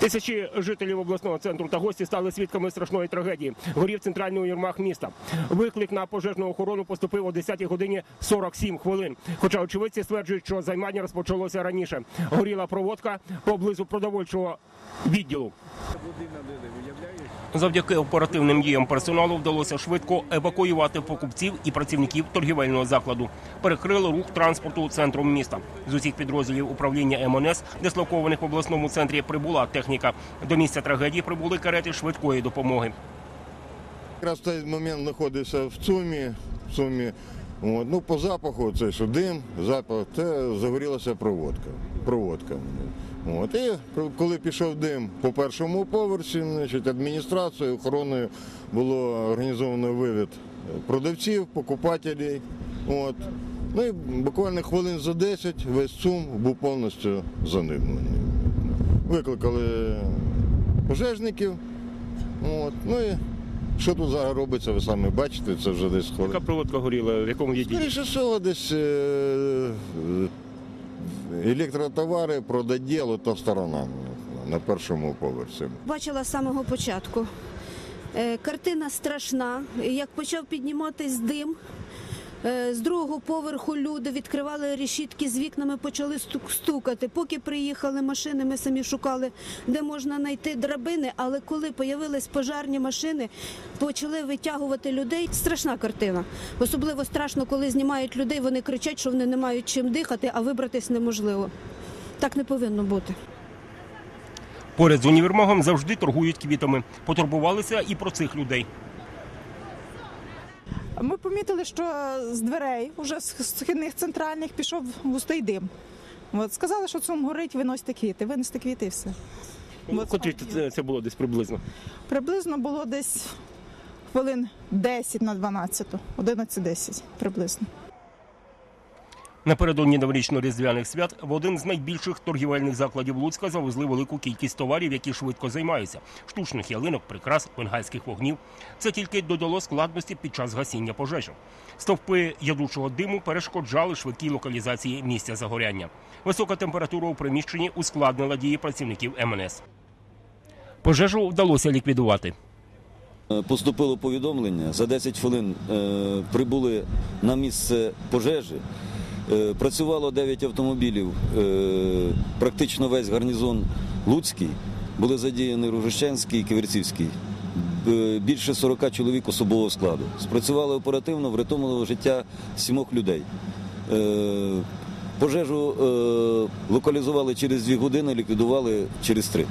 Тисячі жителів обласного центру та гості стали свідками страшної трагедії. Горів центральний універмаг міста. Виклик на пожежну охорону поступив о 10 годині 47 хвилин. Хоча очевидці стверджують, що займання розпочалося раніше. Горіла проводка поблизу продовольчого відділу. Завдяки оперативним діям персоналу вдалося швидко евакуювати покупців і працівників торгівельного закладу. Перекрили рух транспорту центром міста. З усіх підрозділів управління МНС, дислокованих в обласному центрі, прибула техніка. До місця трагедії прибули карети швидкої допомоги. Якраз в той момент знаходився в ЦУМі. В ЦУМі. От. Ну, по запаху це що дим, запах, це загорілася проводка. проводка. От. І коли пішов дим по першому поверсі, значить, адміністрацією, охороною було організовано вивід продавців, покупателів. От. Ну і буквально хвилин за 10 весь ЦУМ був повністю занедбаний. Викликали пожежників. От. Ну і що тут зараз робиться, ви самі бачите, це вже десь хвилин. Яка проводка горіла? В якому відділі? Скоріше всього, десь е, е, електротовари, продаділо та сторона на першому поверсі. Бачила з самого початку. Е, Картина страшна. Як почав підніматись дим, з другого поверху люди відкривали решітки з вікнами, почали стук- стукати. Поки приїхали машини, ми самі шукали, де можна знайти драбини. Але коли появились пожарні машини, почали витягувати людей. Страшна картина. Особливо страшно, коли знімають людей. Вони кричать, що вони не мають чим дихати, а вибратись неможливо. Так не повинно бути. Поряд з універмагом завжди торгують квітами. Потурбувалися і про цих людей. Ми помітили, що з дверей, уже з східних центральних, пішов густий дим. От, сказали, що цум горить, виносьте квіти. Винести квіти і все. От Котрі це, це було десь приблизно. Приблизно було десь хвилин 10 на 12, 11-10 приблизно. Напередодні новорічно-різдвяних свят в один з найбільших торгівельних закладів Луцька завезли велику кількість товарів, які швидко займаються: штучних ялинок, прикрас, бенгальських вогнів. Це тільки додало складності під час гасіння пожежі. Стовпи ядучого диму перешкоджали швидкій локалізації місця загоряння. Висока температура у приміщенні ускладнила дії працівників МНС. Пожежу вдалося ліквідувати. Е, Поступило повідомлення. За 10 хвилин е, прибули на місце пожежі. Е, працювало 9 автомобілів, е, практично весь гарнізон Луцький. Були задіяні Ружищенський і Ківерцівський. Більше 40 чоловік особового складу. Спрацювали оперативно, врятовували життя сімох людей. Е, Пожежу е, локалізували через 2 години, ліквідували через 3.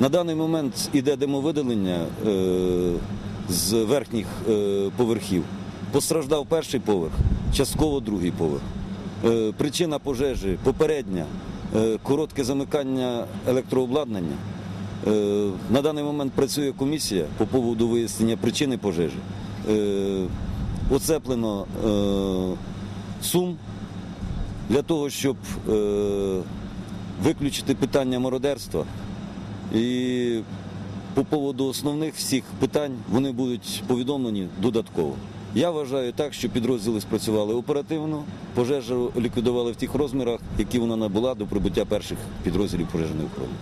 На даний момент іде димовидалення е, з верхніх е, поверхів. Постраждав перший поверх, частково другий поверх. Е, причина пожежі попередня е, коротке замикання електрообладнання. Е, на даний момент працює комісія по поводу вияснення причини пожежі. Оцеплено сум для того, щоб виключити питання мародерства. І по поводу основних всіх питань вони будуть повідомлені додатково. Я вважаю так, що підрозділи спрацювали оперативно, пожежу ліквідували в тих розмірах, які вона набула до прибуття перших підрозділів пожежної охорони.